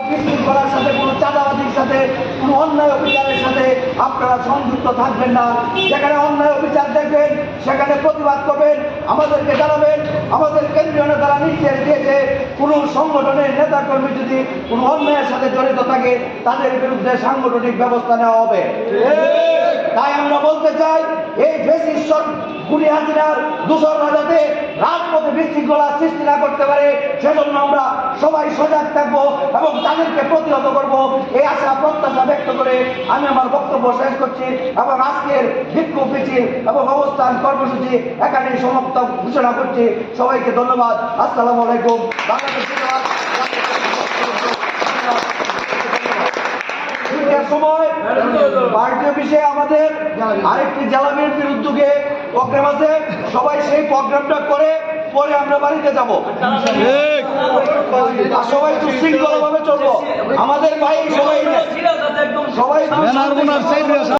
বিশৃঙ্খলার সাথে কোনো চাঁদাবাজির সাথে কোনো অন্যায় অবিচারের সাথে আপনারা সংযুক্ত থাকবেন না। যেখানে অন্যায় অবিচার দেখবেন সেখানে প্রতিবাদ করবেন আমাদেরকে জানাবেন আমাদের কেন্দ্রীয় নেতারা নির্দেশ দিয়েছে কোনো সংগঠনের নেতাকর্মী যদি কোনো অন্যায়ের সাথে জড়িত থাকে তাদের বিরুদ্ধে সাংগঠনিক ব্যবস্থা নেওয়া হবে। তাই আমরা বলতে চাই এই ফেসিস্টর গুলি হাসিনার দূষণরা যাতে রাজপথে বিশৃঙ্খলা সৃষ্টি না করতে পারে, সেজন্য আমরা সবাই সজাগ থাকব এবং তাদেরকে প্রতিহত করব। এই আশা, প্রত্যাশা ব্যক্ত করে আমি আমার বক্তব্য শেষ করছি এবং আজকের বিক্ষোভ মিছিল এবং অবস্থান কর্মসূচি এখানেই সমাপ্ত ঘোষণা করছি। সবাইকে ধন্যবাদ। আসসালামু আলাইকুম। সময় পার্টি অফিসে আমাদের আরেকটি জেলা বিএনপির উদ্যোগে প্রোগ্রাম আছে। সবাই সেই প্রোগ্রামটা করে পরে আমরা বাড়িতে যাব। আর সবাই সুশৃঙ্খল ভাবে চলবো। আমাদের ভাই সবাই সবাই